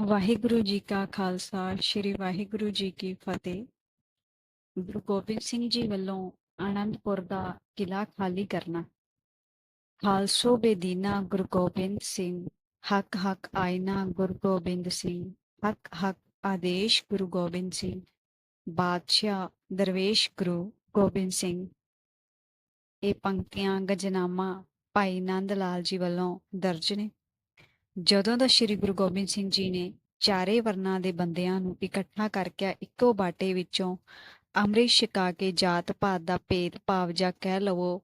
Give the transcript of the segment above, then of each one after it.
ਵਾਹਿਗੁਰੂ ਜੀ ਕਾ ਖਾਲਸਾ, ਸ੍ਰੀ ਵਾਹਿਗੁਰੂ ਜੀ ਕੀ ਫਤਿਹ। ਗੁਰੂ ਗੋਬਿੰਦ ਸਿੰਘ ਜੀ ਵੱਲੋਂ ਆਨੰਦਪੁਰ ਦਾ ਕਿਲਾ ਖਾਲੀ ਕਰਨਾ। ਖਾਲਸੋ ਬੇਦੀਨਾ ਗੁਰੂ ਗੋਬਿੰਦ ਸਿੰਘ, ਹੱਕ ਹੱਕ ਆਇਨਾ ਗੁਰੂ ਗੋਬਿੰਦ ਸਿੰਘ, ਹੱਕ ਹੱਕ ਆਦੇਸ਼ ਗੁਰੂ ਗੋਬਿੰਦ ਸਿੰਘ, ਬਾਦਸ਼ਾਹ ਦਰਵੇਸ਼ ਗੁਰੂ ਗੋਬਿੰਦ ਸਿੰਘ। ਇਹ ਪੰਕਤੀਆਂ, ਗਜਨਾਮਾ ਭਾਈ ਨੰਦ ਲਾਲ ਜੀ ਵੱਲੋਂ ਦਰਜ ਨੇ। ਜਦੋਂ ਦਾ ਸ੍ਰੀ ਗੁਰੂ ਗੋਬਿੰਦ ਸਿੰਘ ਜੀ ਨੇ ਚਾਰੇ ਵਰਨਾਂ ਦੇ ਬੰਦਿਆਂ ਨੂੰ ਇਕੱਠਾ ਕਰਕੇ ਇੱਕੋ ਬਾਟੇ ਵਿੱਚੋਂ ਅੰਮ੍ਰਿਤ ਛਕਾ ਕੇ ਜਾਤ ਪਾਤ ਦਾ ਭੇਦ ਭਾਵ ਜਾਂ ਕਹਿ ਲਵੋ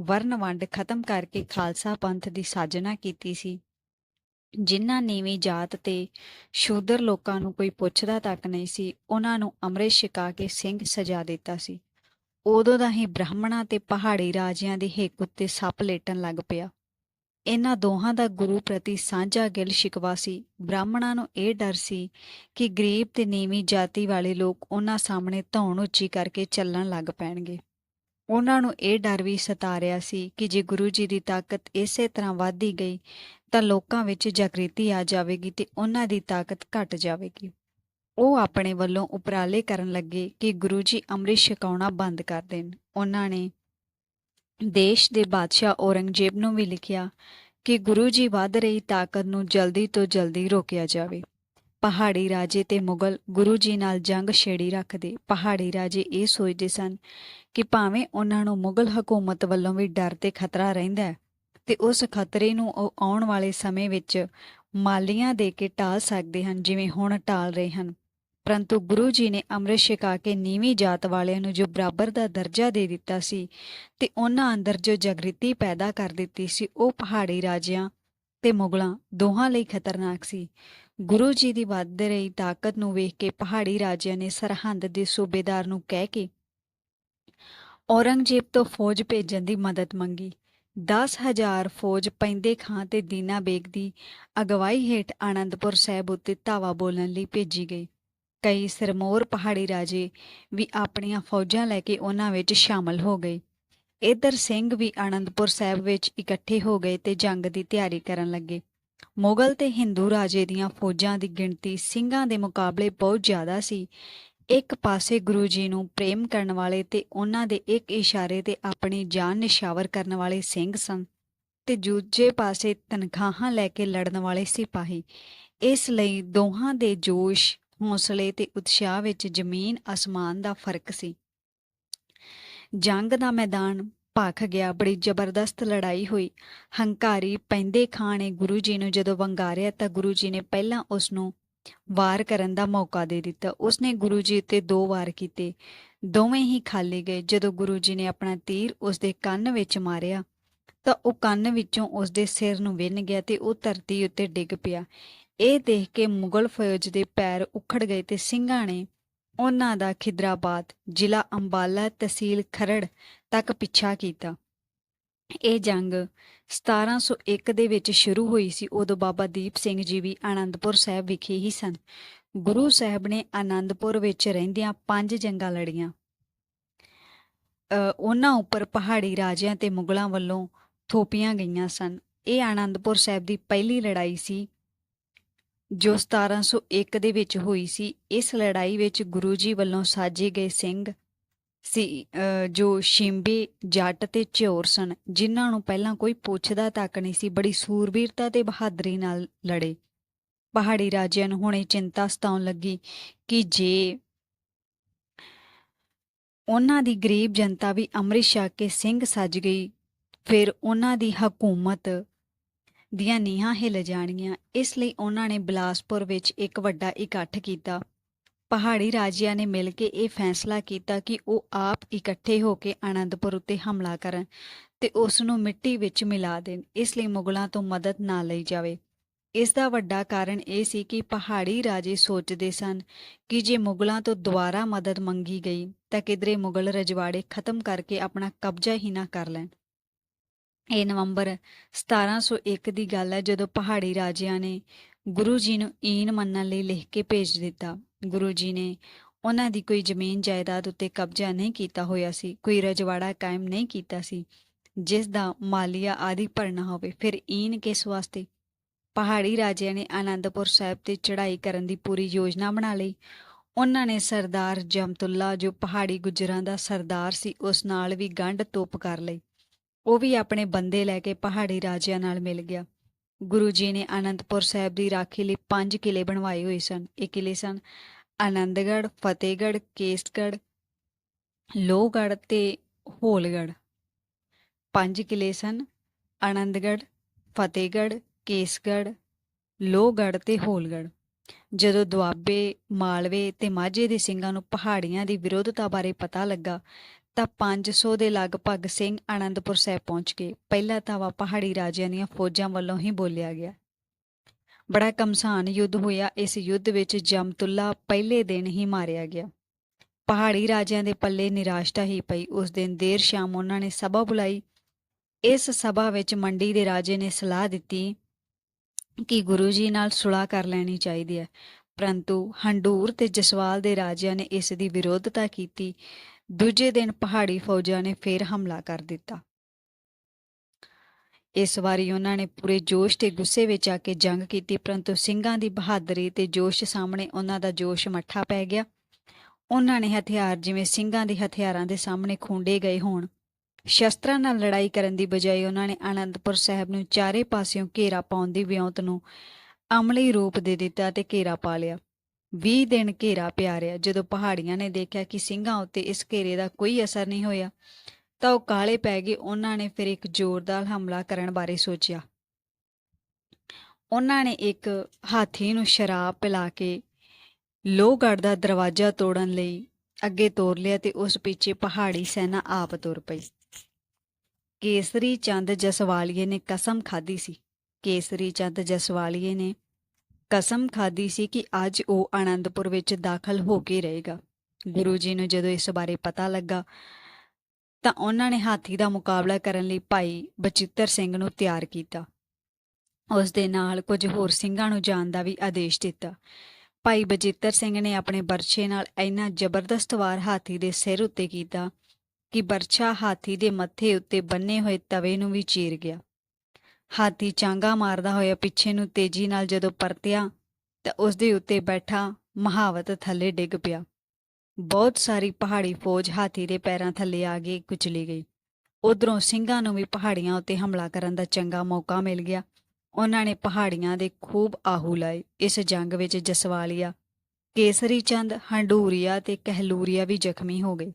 ਵਰਨ ਵੰਡ ਖਤਮ ਕਰਕੇ ਖਾਲਸਾ ਪੰਥ ਦੀ ਸਾਜਨਾ ਕੀਤੀ ਸੀ, ਜਿਨ੍ਹਾਂ ਨੀਵੀਂ ਜਾਤ ਤੇ ਸ਼ੂਦਰ ਲੋਕਾਂ ਨੂੰ ਕੋਈ ਪੁੱਛਦਾ ਤੱਕ ਨਹੀਂ ਸੀ, ਉਹਨਾਂ ਨੂੰ ਅੰਮ੍ਰਿਤ ਛਕਾ ਕੇ ਸਿੰਘ ਸਜਾ ਦਿੱਤਾ ਸੀ। ਉਦੋਂ ਦਾ ਹੀ ਬ੍ਰਾਹਮਣਾਂ ਤੇ ਪਹਾੜੀ ਰਾਜਿਆਂ ਦੇ ਹਿੱਕ ਉੱਤੇ ਸੱਪ ਲੇਟਣ ਲੱਗ ਪਿਆ। ਇਹਨਾਂ ਦੋਹਾਂ ਦਾ ਗੁਰੂ ਪ੍ਰਤੀ ਸਾਂਝਾ ਗਿਲ ਸ਼ਿਕਵਾ ਸੀ। ਬ੍ਰਾਹਮਣਾਂ ਨੂੰ ਇਹ ਡਰ ਸੀ ਕਿ ਗਰੀਬ ਤੇ ਨੀਵੀਂ ਜਾਤੀ ਵਾਲੇ ਲੋਕ ਉਹਨਾਂ ਸਾਹਮਣੇ ਧੌਣ ਉੱਚੀ ਕਰਕੇ ਚੱਲਣ ਲੱਗ ਪੈਣਗੇ। ਉਹਨਾਂ ਨੂੰ ਇਹ ਡਰ ਵੀ ਸਤਾ ਰਿਹਾ ਸੀ ਕਿ ਜੇ ਗੁਰੂ ਜੀ ਦੀ ਤਾਕਤ ਇਸੇ ਤਰ੍ਹਾਂ ਵਧਦੀ ਗਈ ਤਾਂ ਲੋਕਾਂ ਵਿੱਚ ਜਾਗ੍ਰਿਤੀ ਆ ਜਾਵੇਗੀ ਤੇ ਉਹਨਾਂ ਦੀ ਤਾਕਤ ਘਟ ਜਾਵੇਗੀ। ਉਹ ਆਪਣੇ ਵੱਲੋਂ ਉਪਰਾਲੇ ਕਰਨ ਲੱਗੇ ਕਿ ਗੁਰੂ ਜੀ ਅੰਮ੍ਰਿਤ ਛਕਾਉਣਾ ਬੰਦ ਕਰ ਦੇਣ। ਉਹਨਾਂ ਨੇ ਦੇਸ਼ ਦੇ ਬਾਦਸ਼ਾਹ ਔਰੰਗਜ਼ੇਬ ਨੂੰ ਵੀ ਲਿਖਿਆ ਕਿ ਗੁਰੂ ਜੀ ਵੱਧ ਰਹੀ ਤਾਕਤ ਨੂੰ ਜਲਦੀ ਤੋਂ ਜਲਦੀ ਰੋਕਿਆ ਜਾਵੇ। ਪਹਾੜੀ ਰਾਜੇ ਤੇ ਮੁਗਲ ਗੁਰੂ ਜੀ ਨਾਲ ਜੰਗ ਛੇੜੀ ਰੱਖਦੇ। ਪਹਾੜੀ ਰਾਜੇ ਇਹ ਸੋਚਦੇ ਸਨ ਕਿ ਭਾਵੇਂ ਉਹਨਾਂ ਨੂੰ ਮੁਗਲ ਹਕੂਮਤ ਵੱਲੋਂ ਵੀ ਡਰ ਤੇ ਖਤਰਾ ਰਹਿੰਦਾ ਹੈ, ਤੇ ਉਸ ਖਤਰੇ ਨੂੰ ਉਹ ਆਉਣ ਵਾਲੇ ਸਮੇਂ ਵਿੱਚ ਮਾਲੀਆਂ ਦੇ ਕੇ ਟਾਲ ਸਕਦੇ ਹਨ, ਜਿਵੇਂ ਹੁਣ ਟਾਲ ਰਹੇ ਹਨ। ਪਰੰਤੂ ਗੁਰੂ ਜੀ ਨੇ ਅੰਮ੍ਰਿਤ ਛਕਾ ਕੇ ਨੀਵੀਂ ਜਾਤ ਵਾਲਿਆਂ ਨੂੰ ਜੋ ਬਰਾਬਰ ਦਾ ਦਰਜਾ ਦੇ ਦਿੱਤਾ ਸੀ ਤੇ ਉਹਨਾਂ ਅੰਦਰ ਜੋ ਜਾਗ੍ਰਿਤੀ ਪੈਦਾ ਕਰ ਦਿੱਤੀ ਸੀ, ਉਹ ਪਹਾੜੀ ਰਾਜਿਆਂ ਤੇ ਮੁਗਲਾਂ ਦੋਹਾਂ ਲਈ ਖਤਰਨਾਕ ਸੀ। ਗੁਰੂ ਜੀ ਦੀ ਵੱਧ ਰਹੀ ਤਾਕਤ ਨੂੰ ਵੇਖ ਕੇ ਪਹਾੜੀ ਰਾਜਿਆਂ ਨੇ ਸਰਹੰਦ ਦੇ ਸੂਬੇਦਾਰ ਨੂੰ ਕਹਿ ਕੇ ਔਰੰਗਜ਼ੇਬ ਤੋਂ ਫੌਜ ਭੇਜਣ ਦੀ ਮਦਦ ਮੰਗੀ। 10000 ਫੌਜ ਪੈਂਦੇ ਖਾਂ ਤੇ ਦੀਨਾ ਬੇਗ ਦੀ ਅਗਵਾਈ ਹੇਠ ਆਨੰਦਪੁਰ ਸਾਹਿਬ ਉੱਤੇ ਧਾਵਾ ਬੋਲਣ ਲਈ ਭੇਜੀ ਗਈ। ਕਈ ਸਰਮੋਰ ਪਹਾੜੀ ਰਾਜੇ ਵੀ ਆਪਣੀਆਂ ਫੌਜਾਂ ਲੈ ਕੇ ਉਹਨਾਂ ਵਿੱਚ ਸ਼ਾਮਲ ਹੋ ਗਏ। ਇਧਰ ਸਿੰਘ ਵੀ ਆਨੰਦਪੁਰ ਸਾਹਿਬ ਵਿੱਚ ਇਕੱਠੇ ਹੋ ਗਏ ਤੇ ਜੰਗ ਦੀ ਤਿਆਰੀ ਕਰਨ ਲੱਗੇ। ਮੁਗਲ ਤੇ ਹਿੰਦੂ ਰਾਜੇ ਦੀਆਂ ਫੌਜਾਂ ਦੀ ਗਿਣਤੀ ਸਿੰਘਾਂ ਦੇ ਮੁਕਾਬਲੇ ਬਹੁਤ ਜ਼ਿਆਦਾ ਸੀ। ਇੱਕ ਪਾਸੇ ਗੁਰੂ ਜੀ ਨੂੰ ਪ੍ਰੇਮ ਕਰਨ ਵਾਲੇ ਤੇ ਉਹਨਾਂ ਦੇ ਇੱਕ ਇਸ਼ਾਰੇ ਤੇ ਆਪਣੀ ਜਾਨ ਨਿਸ਼ਾਵਰ ਕਰਨ ਵਾਲੇ ਸਿੰਘ ਸਨ ਤੇ ਦੂਜੇ ਪਾਸੇ ਤਨਖਾਹਾਂ ਲੈ ਕੇ ਲੜਨ ਵਾਲੇ ਸਿਪਾਹੀ। ਇਸ ਲਈ ਦੋਹਾਂ ਦੇ ਜੋਸ਼ ਹੌਸਲੇ ਤੇ ਉਤਸ਼ਾਹ ਵਿੱਚ ਜ਼ਮੀਨ, ਅਸਮਾਨ ਦਾ ਫ਼ਰਕ ਸੀ। ਜੰਗ ਦਾ ਮੈਦਾਨ ਭਖ ਗਿਆ, ਬੜੀ ਜ਼ਬਰਦਸਤ ਲੜਾਈ ਹੋਈ। ਹੰਕਾਰੀ ਪੈਂਦੇ ਖਾਂ ਨੇ ਗੁਰੂ ਜੀ ਨੂੰ ਜਦੋਂ ਵੰਗਾਰਿਆ ਤਾਂ ਗੁਰੂ ਜੀ ਨੇ ਪਹਿਲਾਂ ਉਸ ਨੂੰ ਵਾਰ ਕਰਨ ਦਾ ਮੌਕਾ ਦੇ ਦਿੱਤਾ। ਉਸਨੇ ਗੁਰੂ ਜੀ ਤੇ ਦੋ ਵਾਰ ਕੀਤੇ। ਦੋਵੇਂ ਹੀ ਖਾਲੀ ਗਏ। ਜਦੋਂ ਗੁਰੂ ਜੀ ਨੇ ਆਪਣਾ ਤੀਰ ਉਸਦੇ ਕੰਨ ਵਿੱਚ ਮਾਰਿਆ ਤਾਂ ਉਹ ਕੰਨ ਵਿੱਚੋਂ ਉਸਦੇ ਸਿਰ ਨੂੰ ਵਿੰਨ ਗਿਆ ਤੇ ਉਹ ਧਰਤੀ ਉੱਤੇ ਡਿੱਗ ਪਿਆ। ਇਹ ਦੇਖ ਕੇ ਮੁਗਲ ਫੌਜ ਦੇ ਪੈਰ ਉਖੜ ਗਏ ਤੇ ਸਿੰਘਾਂ ਨੇ ਉਹਨਾਂ ਦਾ ਖਿਦਰਾਬਾਦ, ਜ਼ਿਲ੍ਹਾ ਅੰਬਾਲਾ ਤਹਿਸੀਲ ਖਰੜ ਤੱਕ ਪਿੱਛਾ ਕੀਤਾ। ਇਹ ਜੰਗ 1701 ਦੇ ਵਿੱਚ ਸ਼ੁਰੂ ਹੋਈ ਸੀ, ਉਦੋਂ ਬਾਬਾ ਦੀਪ ਸਿੰਘ ਜੀ ਵੀ ਆਨੰਦਪੁਰ ਸਾਹਿਬ ਵਿਖੇ ਹੀ ਸਨ। ਗੁਰੂ ਸਾਹਿਬ ਨੇ ਆਨੰਦਪੁਰ ਵਿੱਚ ਰਹਿੰਦਿਆਂ ਪੰਜ ਜੰਗਾਂ ਲੜੀਆਂ। ਉਹਨਾਂ ਉੱਪਰ ਪਹਾੜੀ ਰਾਜਿਆਂ ਤੇ ਮੁਗਲਾਂ ਵੱਲੋਂ ਥੋਪੀਆਂ ਗਈਆਂ ਸਨ। ਇਹ ਆਨੰਦਪੁਰ ਸਾਹਿਬ ਦੀ ਪਹਿਲੀ ਲੜਾਈ ਸੀ। ਜੋ 1701 ਦੇ ਵਿੱਚ ਹੋਈ ਸੀ, ਇਸ ਲੜਾਈ ਵਿੱਚ ਗੁਰੂ ਜੀ ਵੱਲੋਂ ਸਾਜੇ ਗਏ ਸਿੰਘ ਸੀ ਜੋ ਸ਼ਿੰਬੇ, ਜੱਟ ਤੇ ਝੋਰ ਸਨ, ਜਿਨ੍ਹਾਂ ਨੂੰ ਪਹਿਲਾਂ ਕੋਈ ਪੁੱਛਦਾ ਤੱਕ ਨਹੀਂ ਸੀ, ਬੜੀ ਸੂਰਬੀਰਤਾ ਤੇ ਬਹਾਦਰੀ ਨਾਲ ਲੜੇ। ਪਹਾੜੀ ਰਾਜਿਆਂ ਨੂੰ ਹੁਣੇ ਚਿੰਤਾ ਸਤਾਉਣ ਲੱਗੀ ਕਿ ਜੇ ਉਹਨਾਂ ਦੀ ਗਰੀਬ ਜਨਤਾ ਵੀ ਅੰਮ੍ਰਿਤ ਛਕ ਕੇ ਸਿੰਘ ਸੱਜ ਗਈ, ਫਿਰ ਉਹਨਾਂ ਦੀ ਹਕੂਮਤ ਦੀਆਂ ਨੀਹਾਂ ਹਿੱਲ ਜਾਣੀਆਂ ਇਸ ਲਈ ਉਹਨਾਂ ਨੇ ਬਿਲਾਸਪੁਰ ਵਿੱਚ ਇੱਕ ਵੱਡਾ ਇਕੱਠ ਕੀਤਾ। ਪਹਾੜੀ ਰਾਜਿਆਂ ਨੇ ਮਿਲ ਕੇ ਇਹ ਫੈਸਲਾ ਕੀਤਾ ਕਿ ਉਹ ਆਪ ਇਕੱਠੇ ਹੋ ਕੇ ਆਨੰਦਪੁਰ ਉੱਤੇ ਹਮਲਾ ਕਰਨ ਤੇ ਉਸ ਨੂੰ ਮਿੱਟੀ ਵਿੱਚ ਮਿਲਾ ਦੇਣ। ਇਸ ਲਈ ਮੁਗਲਾਂ ਤੋਂ ਮਦਦ ਨਾ ਲਈ ਜਾਵੇ। ਇਸ ਦਾ ਵੱਡਾ ਕਾਰਨ ਇਹ ਸੀ ਕਿ ਪਹਾੜੀ ਰਾਜੇ ਸੋਚਦੇ ਸਨ ਕਿ ਜੇ ਮੁਗਲਾਂ ਤੋਂ ਦੁਬਾਰਾ ਮਦਦ ਮੰਗੀ ਗਈ ਤਾਂ ਕਿਧਰੇ ਮੁਗਲ ਰਜਵਾੜੇ ਖਤਮ ਕਰਕੇ ਆਪਣਾ ਕਬਜ਼ਾ ਹੀ ਨਾ ਕਰ ਲੈਣ। ਇਹ ਨਵੰਬਰ 1701 ਦੀ ਗੱਲ ਹੈ, ਜਦੋਂ ਪਹਾੜੀ ਰਾਜਿਆਂ ਨੇ ਗੁਰੂ ਜੀ ਨੂੰ ਈਨ ਮੰਨਣ ਲਈ ਲਿਖ ਕੇ ਭੇਜ ਦਿੱਤਾ। ਗੁਰੂ ਜੀ ਨੇ ਉਹਨਾਂ ਦੀ ਕੋਈ ਜ਼ਮੀਨ ਜਾਇਦਾਦ ਉੱਤੇ ਕਬਜ਼ਾ ਨਹੀਂ ਕੀਤਾ ਹੋਇਆ ਸੀ, ਕੋਈ ਰਜਵਾੜਾ ਕਾਇਮ ਨਹੀਂ ਕੀਤਾ ਸੀ, ਜਿਸ ਦਾ ਮਾਲੀਆ ਆਦਿ ਭਰਨਾ ਹੋਵੇ। ਫਿਰ ਈਨ ਕਿਸ ਵਾਸਤੇ? ਪਹਾੜੀ ਰਾਜਿਆਂ ਨੇ ਆਨੰਦਪੁਰ ਸਾਹਿਬ ਤੇ ਚੜ੍ਹਾਈ ਕਰਨ ਦੀ ਪੂਰੀ ਯੋਜਨਾ ਬਣਾ ਲਈ। ਉਹਨਾਂ ਨੇ ਸਰਦਾਰ ਜਮਤੁੱਲਾ, ਜੋ ਪਹਾੜੀ ਗੁਜਰਾਂ ਦਾ ਸਰਦਾਰ ਸੀ, ਉਸ ਨਾਲ ਵੀ ਗੰਢ ਤੋਪ ਕਰ ਲਈ। ਉਹ ਵੀ ਆਪਣੇ ਬੰਦੇ ਲੈ ਕੇ ਪਹਾੜੀ ਰਾਜਿਆਂ ਨਾਲ ਮਿਲ ਗਿਆ। ਗੁਰੂ ਜੀ ਨੇ ਅਨੰਦਪੁਰ ਸਾਹਿਬ ਦੀ ਰਾਖੀ ਲਈ ਪੰਜ ਕਿਲੇ ਬਣਵਾਏ ਹੋਏ ਸਨ। ਇਹ ਕਿਲੇ ਸਨ ਆਨੰਦਗੜ੍ਹ ਫਤਿਹਗੜ੍ਹ, ਕੇਸਗੜ੍ਹ, ਲੋਹਗੜ੍ਹ ਤੇ ਹੋਲਗੜ੍ਹ। ਪੰਜ ਕਿਲੇ ਸਨ ਆਨੰਦਗੜ੍ਹ ਫਤਿਹਗੜ੍ਹ, ਕੇਸਗੜ੍ਹ, ਲੋਹਗੜ੍ਹ ਤੇ ਹੋਲਗੜ੍ਹ। ਜਦੋਂ ਦੁਆਬੇ, ਮਾਲਵੇ ਤੇ ਮਾਝੇ ਦੇ ਸਿੰਘਾਂ ਨੂੰ ਪਹਾੜੀਆਂ ਦੀ ਵਿਰੋਧਤਾ ਬਾਰੇ ਪਤਾ ਲੱਗਾ ਤਾਂ 500 ਦੇ ਲਗਭਗ ਸਿੰਘ ਆਨੰਦਪੁਰ ਸਾਹਿਬ ਪਹੁੰਚ ਗਏ। ਪਹਿਲਾ ਧਾਵਾ ਪਹਾੜੀ ਰਾਜਿਆਂ ਦੀਆਂ ਫੌਜਾਂ ਵੱਲੋਂ ਹੀ ਬੋਲਿਆ ਗਿਆ। ਬੜਾ ਕਮਸਾਨ ਯੁੱਧ ਹੋਇਆ। ਇਸ ਯੁੱਧ ਵਿੱਚ ਜਮਤੁੱਲਾ ਪਹਿਲੇ ਦਿਨ ਹੀ ਮਾਰਿਆ ਗਿਆ। ਪਹਾੜੀ ਰਾਜਿਆਂ ਦੇ ਪੱਲੇ ਨਿਰਾਸ਼ਤਾ ਹੀ ਪਈ। ਉਸ ਦਿਨ ਦੇਰ ਸ਼ਾਮ ਉਹਨਾਂ ਨੇ ਸਭਾ ਬੁਲਾਈ। ਇਸ ਸਭਾ ਵਿੱਚ ਮੰਡੀ ਦੇ ਰਾਜੇ ਨੇ ਸਲਾਹ ਦਿੱਤੀ ਕਿ ਗੁਰੂ ਜੀ ਨਾਲ ਸੁਲਾਹ ਕਰ ਲੈਣੀ ਚਾਹੀਦੀ ਹੈ। ਪਰੰਤੂ ਹੰਡੂਰ ਤੇ ਜਸਵਾਲ ਦੇ ਰਾਜਿਆਂ ਨੇ ਇਸ ਦੀ ਵਿਰੋਧਤਾ ਕੀਤੀ। ਦੂਜੇ ਦਿਨ ਪਹਾੜੀ ਫੌਜਾਂ ਨੇ ਫੇਰ ਹਮਲਾ ਕਰ ਦਿੱਤਾ। ਇਸ ਵਾਰੀ ਉਹਨਾਂ ਨੇ ਪੂਰੇ ਜੋਸ਼ ਤੇ ਗੁੱਸੇ ਵਿੱਚ ਆ ਕੇ ਜੰਗ ਕੀਤੀ, ਪਰੰਤੂ ਸਿੰਘਾਂ ਦੀ ਬਹਾਦਰੀ ਤੇ ਜੋਸ਼ ਸਾਹਮਣੇ ਉਹਨਾਂ ਦਾ ਜੋਸ਼ ਮੱਠਾ ਪੈ ਗਿਆ। ਉਹਨਾਂ ਨੇ ਹਥਿਆਰ, ਜਿਵੇਂ ਸਿੰਘਾਂ ਦੇ ਹਥਿਆਰਾਂ ਦੇ ਸਾਹਮਣੇ ਖੁੰਡੇ ਗਏ ਹੋਣ, ਸ਼ਸਤਰਾਂ ਨਾਲ ਲੜਾਈ ਕਰਨ ਦੀ ਬਜਾਏ ਉਹਨਾਂ ਨੇ ਆਨੰਦਪੁਰ ਸਾਹਿਬ ਨੂੰ ਚਾਰੇ ਪਾਸਿਓਂ ਘੇਰਾ ਪਾਉਣ ਦੀ ਵਿਉਂਤ ਨੂੰ ਅਮਲੀ ਰੂਪ ਦੇ ਦਿੱਤਾ ਤੇ ਘੇਰਾ ਪਾ ਲਿਆ। 20 ਦਿਨ ਘੇਰਾ ਪਿਆ ਰਿਹਾ। ਜਦੋਂ ਪਹਾੜੀਆਂ ਨੇ ਦੇਖਿਆ ਕਿ ਸਿੰਘਾਂ ਉੱਤੇ ਇਸ ਘੇਰੇ ਦਾ ਕੋਈ ਅਸਰ ਨਹੀਂ ਹੋਇਆ, ਤਾਂ ਉਹ ਕਾਲੇ ਪੈ ਗਏ। ਉਹਨਾਂ ਨੇ ਫਿਰ ਇੱਕ ਜ਼ੋਰਦਾਰ ਹਮਲਾ ਕਰਨ ਬਾਰੇ ਸੋਚਿਆ। ਉਹਨਾਂ ਨੇ ਇੱਕ ਹਾਥੀ ਨੂੰ ਸ਼ਰਾਬ ਪਿਲਾ ਕੇ ਲੋਹਗੜ੍ਹ ਦਾ ਦਰਵਾਜ਼ਾ ਤੋੜਨ ਲਈ ਅੱਗੇ ਤੋਰ ਲਿਆ ਤੇ ਉਸ ਪਿੱਛੇ ਪਹਾੜੀ ਸੈਨਾ ਆਪ ਤੁਰ ਪਈ। ਕੇਸਰੀ ਚੰਦ ਜਸਵਾਲੀਏ ਨੇ ਕਸਮ ਖਾਧੀ ਸੀ। ਕੇਸਰੀ ਚੰਦ ਜਸਵਾਲੀਏ ਨੇ ਕਸਮ ਖਾਧੀ ਸੀ ਕਿ ਅੱਜ ਉਹ ਆਨੰਦਪੁਰ ਵਿੱਚ ਦਾਖਲ ਹੋ ਕੇ ਰਹੇਗਾ। ਗੁਰੂ ਜੀ ਨੂੰ ਜਦੋਂ ਇਸ ਬਾਰੇ ਪਤਾ ਲੱਗਾ, ਤਾਂ ਉਹਨਾਂ ਨੇ ਹਾਥੀ ਦਾ ਮੁਕਾਬਲਾ ਕਰਨ ਲਈ ਭਾਈ ਬਚਿੱਤਰ ਸਿੰਘ ਨੂੰ ਤਿਆਰ ਕੀਤਾ। ਉਸ ਦੇ ਨਾਲ ਕੁਝ ਹੋਰ ਸਿੰਘਾਂ ਨੂੰ ਜਾਣ ਦਾ ਵੀ ਆਦੇਸ਼ ਦਿੱਤਾ। ਭਾਈ ਬਚਿੱਤਰ ਸਿੰਘ ਨੇ ਆਪਣੇ ਬਰਛੇ ਨਾਲ ਇੰਨਾ ਜ਼ਬਰਦਸਤ ਵਾਰ ਹਾਥੀ ਦੇ ਸਿਰ ਉੱਤੇ ਕੀਤਾ ਕਿ ਬਰਛਾ ਹਾਥੀ ਦੇ ਮੱਥੇ ਉੱਤੇ ਬੰਨੇ ਹੋਏ ਤਵੇ ਨੂੰ ਵੀ ਚੀਰ ਗਿਆ। ਹਾਥੀ ਚਾਂਗਾ ਮਾਰਦਾ ਹੋਇਆ ਪਿੱਛੇ ਨੂੰ ਤੇਜ਼ੀ ਨਾਲ ਜਦੋਂ ਪਰਤਿਆ ਤਾਂ ਉਸ ਦੇ ਉੱਤੇ ਬੈਠਾ ਮਹਾਵਤ ਥੱਲੇ ਡਿੱਗ ਪਿਆ। ਬਹੁਤ ਸਾਰੀ ਪਹਾੜੀ ਫੌਜ ਹਾਥੀ ਦੇ ਪੈਰਾਂ ਥੱਲੇ ਆ ਕੇ ਕੁਚਲੀ ਗਈ। ਉਧਰੋਂ ਸਿੰਘਾਂ ਨੂੰ ਵੀ ਪਹਾੜੀਆਂ ਉੱਤੇ ਹਮਲਾ ਕਰਨ ਦਾ ਚੰਗਾ ਮੌਕਾ ਮਿਲ ਗਿਆ। ਉਹਨਾਂ ਨੇ ਪਹਾੜੀਆਂ ਦੇ ਖੂਬ ਆਹੂ ਲਾਏ। ਇਸ ਜੰਗ ਵਿੱਚ ਜਸਵਾਲੀਆ, ਕੇਸਰੀ ਚੰਦ, ਹੰਡੂਰੀਆ ਤੇ ਕਹਿਲੂਰੀਆ ਵੀ ਜ਼ਖਮੀ ਹੋ ਗਏ।